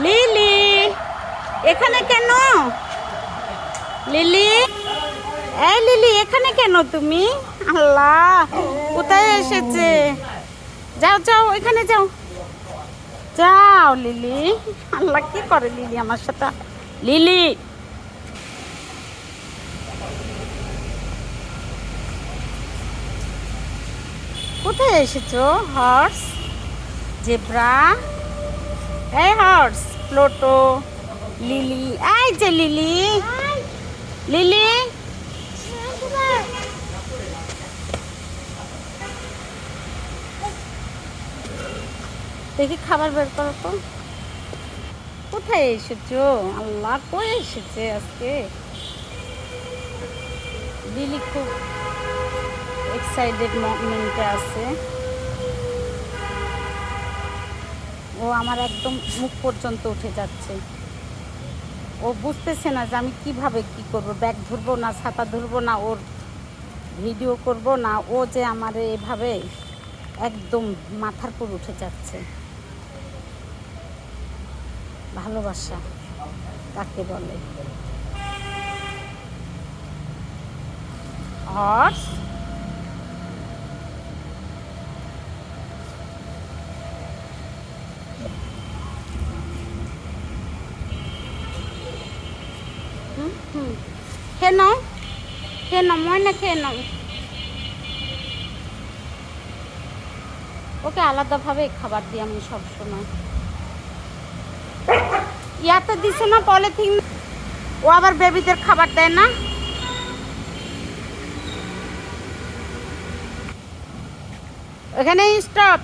Lily, এখানে কেন? Lily? এই লিলি, এখানে কেন তুমি? আল্লাহ, কোথায় এসেছে? যাও যাও, এখানে যাও। যাও, লিলি। আল্লাহ, কি করে লিলি আমার সাথে? লিলি! কোথায় এসেছ, হর্স? জেব্রা? এই হর্স প্লোটো লিলি এই যে লিলি লিলি দেখি খাবার বের করো তো। কোথায় এসেছ? আল্লাহ, কই এসেছে আজকে? লিলি খুব এক্সাইটেড মোমেন্টে আছে। ও আমার একদম মুখ পর্যন্ত উঠে যাচ্ছে। ও বুঝতেছে না যে আমি কীভাবে কি করব, ব্যাগ ধরবো না, ছাতা ধরবো না, ওর ভিডিও করব না, ও যে আমার এভাবে একদম মাথার পর উঠে যাচ্ছে। ভালোবাসা কাকে বলে? হর্স খেয়ে নাও খেয়ে নাও ময়না ওকে আলাদাভাবে খাবার দিই আমি সবসময় ইয়াতে দিছে না পলিথিন। ও আবার বেবিদের খাবার দেয় না। এখানে স্টপ